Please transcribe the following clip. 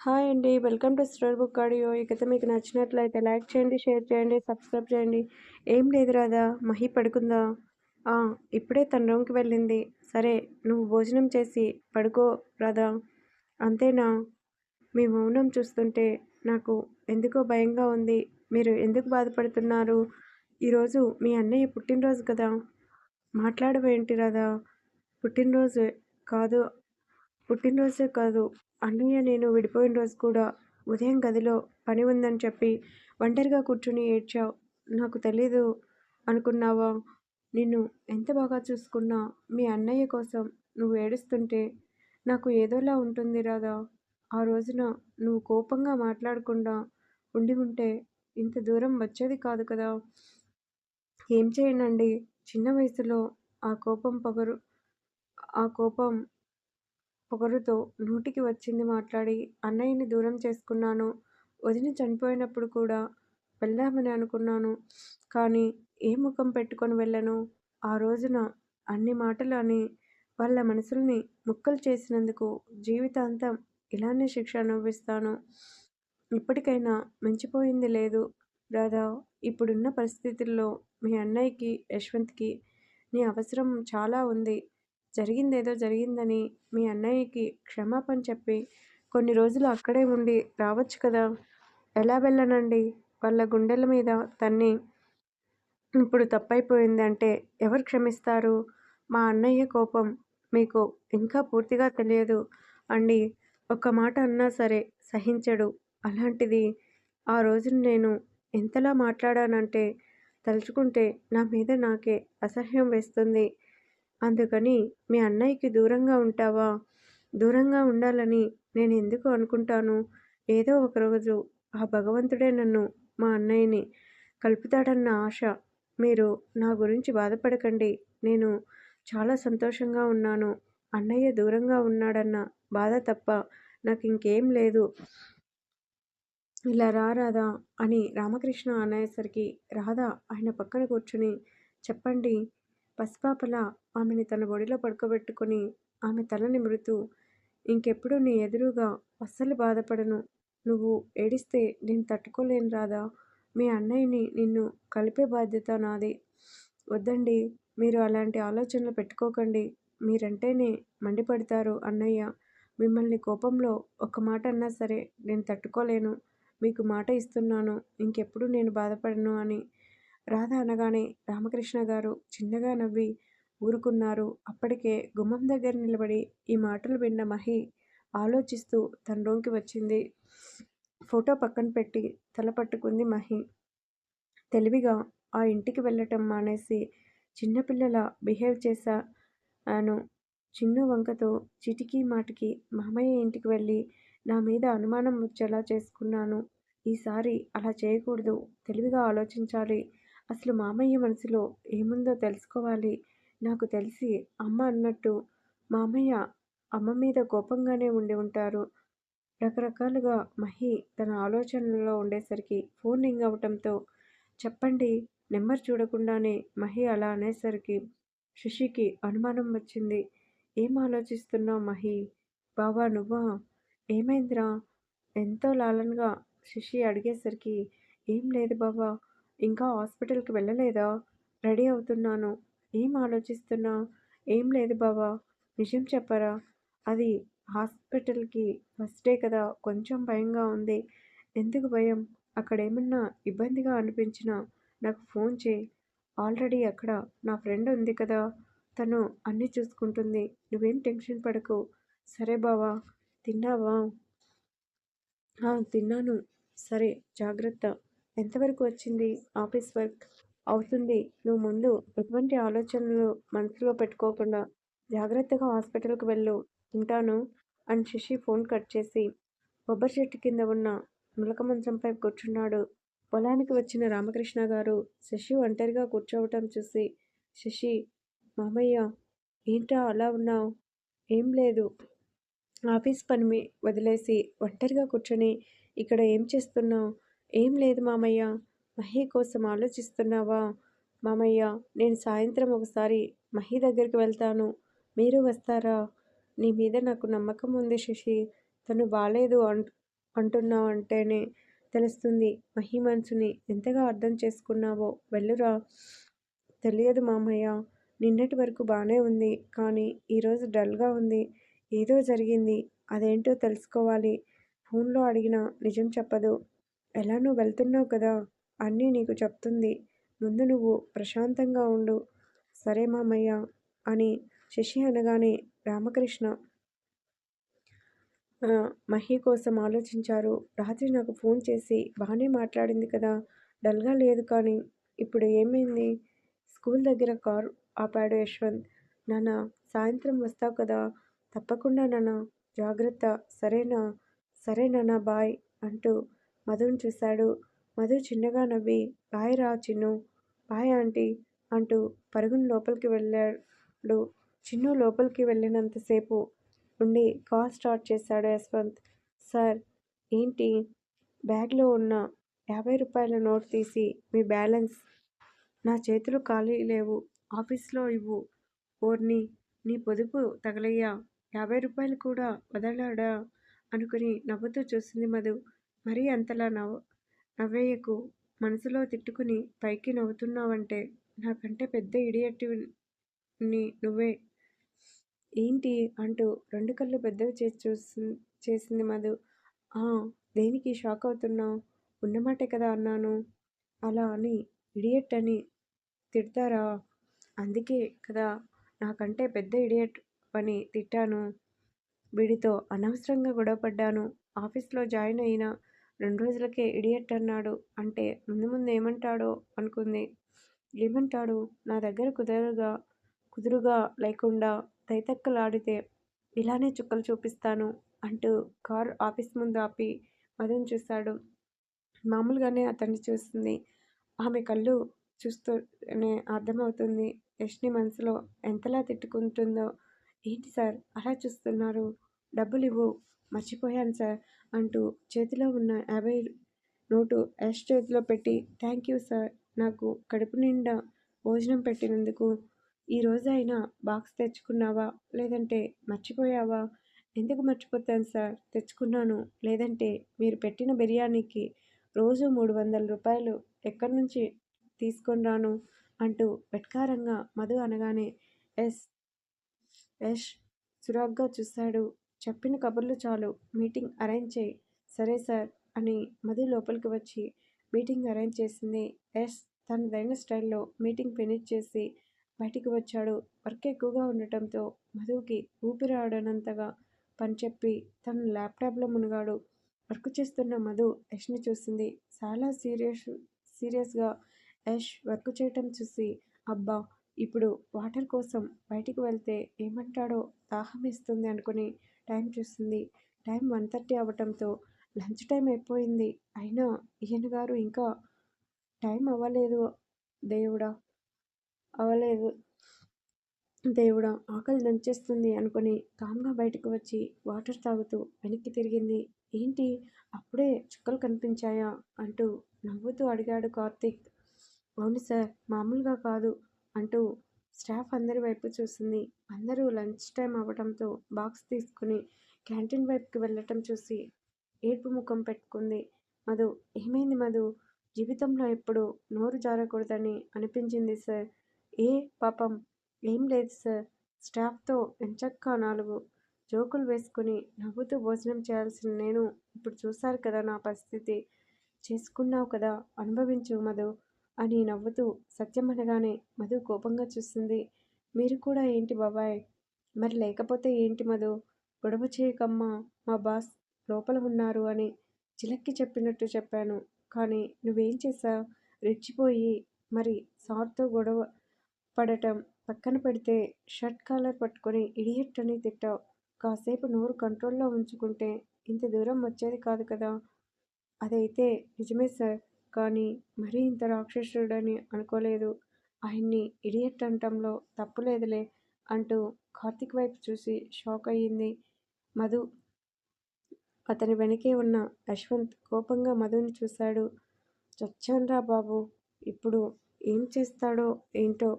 Hi అండి. Welcome to store book audio. ఇకైతే మీకు నచ్చినట్లయితే లైక్ చేయండి షేర్ చేయండి సబ్స్క్రైబ్ చేయండి. ఏం లేదు రాదా మహి పడుకుందా? ఆ, ఇప్పుడే తన రూమ్కి వెళ్ళింది. సరే నువ్వు భోజనం చేసి పడుకో రాదా అంతేనా? మీ మౌనం చూస్తుంటే నాకు ఎందుకో భయంగా ఉంది. మీరు ఎందుకు బాధపడుతున్నారు? ఈరోజు మీ అన్నయ్య పుట్టినరోజు కదా. మాట్లాడవేంటి రాదా పుట్టినరోజు కాదు పుట్టినరోజే కాదు. అన్నయ్య నేను విడిపోయిన రోజు కూడా ఉదయం గదిలో పని ఉందని చెప్పి ఒంటరిగా కూర్చుని ఏడ్చావు. నాకు తెలీదు అనుకున్నావా? నిన్ను ఎంత బాగా చూసుకున్నా మీ అన్నయ్య కోసం నువ్వు ఏడుస్తుంటే నాకు ఏదోలా ఉంటుంది రాదా ఆ రోజున నువ్వు కోపంగా మాట్లాడకుండా ఉండి ఉంటే ఇంత దూరం వచ్చేది కాదు కదా. ఏం చేయనండి? చిన్న వయసులో ఆ కోపం పొగరు ఆ కోపం పొగరుతో నూటికి వచ్చింది మాట్లాడి అన్నయ్యని దూరం చేసుకున్నాను. వదిన చనిపోయినప్పుడు కూడా వెళ్దామని అనుకున్నాను. కానీ ఏ ముఖం పెట్టుకొని వెళ్ళను? ఆ రోజున అన్ని మాటలు అని వాళ్ళ మనసుల్ని ముక్కలు చేసినందుకు జీవితాంతం ఇలానే శిక్ష అనుభవిస్తాను. ఇప్పటికైనా మించిపోయింది లేదు. రాధా ఇప్పుడున్న పరిస్థితుల్లో మీ అన్నయ్యకి యశ్వంత్కి నీ అవసరం చాలా ఉంది. జరిగిందేదో జరిగిందని మీ అన్నయ్యకి క్షమాపణ చెప్పి కొన్ని రోజులు అక్కడే ఉండి రావచ్చు కదా? ఎలా వెళ్ళనండి? వాళ్ళ గుండెల మీద తన్ని ఇప్పుడు తప్పైపోయింది అంటే ఎవరు క్షమిస్తారు? మా అన్నయ్య కోపం మీకు ఇంకా పూర్తిగా తెలియదు అండి. ఒక్క మాట అన్నా సరే సహించడు. అలాంటిది ఆ రోజున నేను ఎంతలా మాట్లాడానంటే తలుచుకుంటే నా మీద నాకే అసహ్యం వేస్తుంది. అందుకని మీ అన్నయ్యకి దూరంగా ఉంటావా? దూరంగా ఉండాలని నేను ఎందుకు అనుకుంటాను? ఏదో ఒకరోజు ఆ భగవంతుడే నన్ను మా అన్నయ్యని కలుపుతాడన్న ఆశ. మీరు నా గురించి బాధపడకండి. నేను చాలా సంతోషంగా ఉన్నాను. అన్నయ్య దూరంగా ఉన్నాడన్న బాధ తప్ప నాకు ఇంకేం లేదు. ఇలా రా రాధా అని రామకృష్ణ అనేసరికి రాధ ఆయన పక్కన కూర్చుని చెప్పండి పసిపాపలా ఆమెని తన ఒడిలో పడుకోబెట్టుకొని ఆమె తల నిమురుతూ ఇంకెప్పుడు నీ ఎదురుగా అస్సలు బాధపడను. నువ్వు ఏడిస్తే నేను తట్టుకోలేను రాదా మీ అన్నయ్యని నిన్ను కలిపే బాధ్యత నాది. వద్దండి మీరు అలాంటి ఆలోచనలు పెట్టుకోకండి. మీరంటేనే మండిపడతారు అన్నయ్య. మిమ్మల్ని కోపంలో ఒక మాట అన్నా సరే నేను తట్టుకోలేను. మీకు మాట ఇస్తున్నాను. ఇంకెప్పుడు నేను బాధపడను అని రాధ అనగానే రామకృష్ణ గారు చిన్నగా నవ్వి ఊరుకున్నారు. అప్పటికే గుమ్మం దగ్గర నిలబడి ఈ మాటలు విన్న మహి ఆలోచిస్తూ తన రూమ్కి వచ్చింది. ఫోటో పక్కన పెట్టి తల పట్టుకుంది మహి. తెలివిగా ఆ ఇంటికి వెళ్ళటం మానేసి చిన్నపిల్లల బిహేవ్ చేశాను. చిన్ను వంకతో చిటికీ మాటికి మామయ్య ఇంటికి వెళ్ళి నా మీద అనుమానం వచ్చేలా చేసుకున్నాను. ఈసారి అలా చేయకూడదు. తెలివిగా ఆలోచించాలి. అసలు మామయ్య మనసులో ఏముందో తెలుసుకోవాలి. నాకు తెలిసి అమ్మ అన్నట్టు మామయ్య అమ్మ మీద కోపంగానే ఉండి ఉంటారు. రకరకాలుగా మహి తన ఆలోచనలలో ఉండేసరికి ఫోన్ రింగ్ అవటంతో చెప్పండి నెంబర్ చూడకుండానే మహి అలా అనేసరికి శశికి అనుమానం వచ్చింది. ఏం ఆలోచిస్తున్నావు మహి? బావా నువ్వా? ఏమైందిరా? ఎంతో లాలన్గా శశి అడిగేసరికి ఏం లేదు బావా ఇంకా హాస్పిటల్కి వెళ్ళలేదా? రెడీ అవుతున్నాను. ఏం ఆలోచిస్తున్నా? ఏం లేదు బావా. నిజం చెప్పరా? అది హాస్పిటల్కి ఫస్ట్ డే కదా. కొంచెం భయంగా ఉంది. ఎందుకు భయం? అక్కడ ఏమన్నా ఇబ్బందిగా అనిపించినా నాకు ఫోన్ చేయి. ఆల్రెడీ అక్కడ నా ఫ్రెండ్ ఉంది కదా. తను అన్నీ చూసుకుంటుంది. నువ్వేం టెన్షన్ పడకు. సరే బావా. తిన్నావా? తిన్నాను. సరే జాగ్రత్త. ఎంతవరకు వచ్చింది? ఆఫీస్ వర్క్ అవుతుంది. నువ్వు ముందు ఎటువంటి ఆలోచనలు మనసులో పెట్టుకోకుండా జాగ్రత్తగా హాస్పిటల్కి వెళ్ళు. ఉంటాను అని శశి ఫోన్ కట్ చేసి. కొబ్బరి చెట్టు కింద ఉన్న ములక మంచంపై కూర్చున్నాడు. పొలానికి వచ్చిన రామకృష్ణ గారు శశి ఒంటరిగా కూర్చోవటం చూసి శశి మామయ్య ఏంటా అలా ఉన్నావు? ఏం లేదు. ఆఫీస్ పని వదిలేసి ఒంటరిగా కూర్చొని ఇక్కడ ఏం చేస్తున్నావు? ఏం లేదు మామయ్య. మహి కోసం ఆలోచిస్తున్నావా? మామయ్య నేను సాయంత్రం ఒకసారి మహి దగ్గరికి వెళ్తాను. మీరు వస్తారా? నీ మీద నాకు నమ్మకం ఉంది శశి. తను బాలేదు అంటున్నావు అంటేనే తెలుస్తుంది. మహి మనసుని ఎంతగా అర్థం చేసుకున్నావో వెళ్ళురా. తెలియదు మామయ్య. నిన్నటి వరకు బాగానే ఉంది. కానీ ఈరోజు డల్గా ఉంది. ఏదో జరిగింది. అదేంటో తెలుసుకోవాలి. ఫోన్లో అడిగినా నిజం చెప్పదు. ఎలా నువ్వు వెళ్తున్నావు కదా? అన్నీ నీకు చెప్తుంది. ముందు నువ్వు ప్రశాంతంగా ఉండు. సరే మామయ్య అని శశి అనగానే రామకృష్ణ మహి కోసం ఆలోచించారు. రాత్రి నాకు ఫోన్ చేసి బాగానే మాట్లాడింది కదా. డల్గా లేదు కానీ ఇప్పుడు ఏమైంది? స్కూల్ దగ్గర కారు ఆపాడు యశ్వంత్. నాన్న సాయంత్రం వస్తావు కదా. తప్పకుండా నాన్న. జాగ్రత్త. సరేనా? సరే నాన్న బాయ్ అంటూ మధుని చూశాడు. మధు చిన్నగా నవ్వి బాయ్ రా చిన్ను బాయ్ ఆంటీ అంటూ పరుగును లోపలికి వెళ్ళాడు. చిన్ను లోపలికి వెళ్ళినంతసేపు ఉండి కాల్ స్టార్ట్ చేశాడు యశ్వంత్. సార్ ఏంటి? బ్యాగ్లో ఉన్న యాభై రూపాయల నోట్ తీసి మీ బ్యాలెన్స్ నా చేతులు ఖాళీ లేవు. ఆఫీస్లో ఇవ్వు. ఓర్ని నీ పొదుపు తగలయ్యా. యాభై రూపాయలు కూడా వదలాడా? అనుకుని నవ్వుతూ చూసింది మధు. మరీ అంతలా నవ్వు నవ్వేయకు మనసులో తిట్టుకుని పైకి నవ్వుతున్నావంటే నాకంటే పెద్ద ఇడియట్ని నువ్వే. ఏంటి అంటూ రెండు కళ్ళు పెద్దవి చేసి చూసి చేసింది మధు. దేనికి షాక్ అవుతున్నావు? ఉన్నమాటే కదా అన్నాను. అలా అని ఇడియట్ అని తిడతారా? అందుకే కదా నాకంటే పెద్ద ఇడియట్ అని తిట్టాను. వీడితో అనవసరంగా గొడవపడ్డాను. ఆఫీస్లో జాయిన్ అయిన రెండు రోజులకే ఇడియట్ అన్నాడు. అంటే ముందు ముందు ఏమంటాడో అనుకుంది. ఏమంటాడు? నా దగ్గర కుదరగా కుదురుగా లేకుండా తైతక్కలాడితే ఇలానే చుక్కలు చూపిస్తాను అంటూ కార్ ఆఫీస్ ముందు ఆపి మధుని చూశాడు. మామూలుగానే అతన్ని చూస్తుంది. ఆమె కళ్ళు చూస్తూనే అర్థమవుతుంది. యష్ని మనసులో ఎంతలా తిట్టుకుంటుందో. ఏంటి సార్ అలా చూస్తున్నారు? డబ్బులు ఇవ్వు మర్చిపోయాను సార్ అంటూ చేతిలో ఉన్న యాభై నోటు ఎస్ చేతిలో పెట్టి థ్యాంక్ యూ సార్ నాకు కడుపు నిండా భోజనం పెట్టినందుకు. ఈరోజు అయినా బాక్స్ తెచ్చుకున్నావా? లేదంటే మర్చిపోయావా? ఎందుకు మర్చిపోతాను సార్? తెచ్చుకున్నాను. లేదంటే మీరు పెట్టిన బిర్యానీకి రోజు మూడు వందల రూపాయలు ఎక్కడి నుంచి తీసుకొని రాను? అంటూ వెట్కారంగా మధు అనగానే ఎస్ యష్ సురాగ్గా చూశాడు. చెప్పిన కబుర్లు చాలు. మీటింగ్ అరేంజ్ చేయి. సరే సార్ అని మధు లోపలికి వచ్చి మీటింగ్ అరేంజ్ చేసింది. ఎస్ తనదైన స్టైల్లో మీటింగ్ ఫినిష్ చేసి బయటికి వచ్చాడు. వర్క్ ఎక్కువగా ఉండటంతో మధుకి ఊపిరాడనంతగా పని చెప్పి తను ల్యాప్టాప్లో మునిగాడు. వర్క్ చేస్తున్న మధు యష్ని చూసింది. చాలా సీరియస్ సీరియస్గా యష్ వర్క్ చేయటం చూసి అబ్బా! ఇప్పుడు వాటర్ కోసం బయటికి వెళ్తే ఏమంటాడో దాహం ఇస్తుంది అనుకుని టైం చూస్తుంది. టైం వన్ థర్టీ అవ్వటంతో లంచ్ టైం అయిపోయింది. అయినా ఈయన గారు ఇంకా టైం అవ్వలేదు. దేవుడా! అవ్వలేదు. దేవుడా! ఆకలి దంచేస్తుంది అనుకుని కామ్గా బయటకు వచ్చి వాటర్ తాగుతూ వెనక్కి తిరిగింది. ఏంటి? అప్పుడే చుక్కలు కనిపించాయా? అంటూ నవ్వుతూ అడిగాడు కార్తీక్. అవును సార్ మామూలుగా కాదు అంటూ స్టాఫ్ అందరి వైపు చూసింది. అందరూ లంచ్ టైం అవ్వడంతో బాక్స్ తీసుకుని క్యాంటీన్ వైపుకి వెళ్ళటం చూసి ఏడ్పు ముఖం పెట్టుకుంది. మధు ఏమైంది మధు? జీవితంలో ఎప్పుడు నోరు జారకూడదని అనిపించింది సార్. ఏ పాపం? ఏం లేదు సార్. స్టాఫ్తో ఎంచక్కా నాలుగు. జోకులు వేసుకుని నవ్వుతూ భోజనం చేయాల్సిన నేను ఇప్పుడు చూశారు కదా నా పరిస్థితి. చేసుకున్నావు కదా అనుభవించు మధు అని నవ్వుతూ సత్యం అనగానే మధు కోపంగా చూస్తుంది మీరు కూడా ఏంటి బాబాయ్? మరి లేకపోతే ఏంటి మధు? గొడవ చేయకమ్మా మా బాస్ లోపల ఉన్నారు అని చిలక్కి చెప్పినట్టు చెప్పాను. కానీ నువ్వేం చేశావు? రెచ్చిపోయి మరి సార్తో గొడవ పడటం పక్కన పెడితే షర్ట్ కాలర్ పట్టుకొని ఇడియట్ అని తిట్టావు. కాసేపు నోరు కంట్రోల్లో ఉంచుకుంటే ఇంత దూరం వచ్చేది కాదు కదా? అదైతే నిజమే సార్. కానీ మరీ ఇంత రాక్షసుడని అనుకోలేదు. ఆయన్ని ఇడియట్ అంటంలో తప్పులేదులే అంటూ కార్తిక్ వైపు చూసి షాక్ అయ్యింది. మధు అతని వెనకే ఉన్న యశ్వంత్ కోపంగా మధుని చూశాడు. చచ్చాన్రా బాబు ఇప్పుడు ఏం చేస్తాడో ఏంటో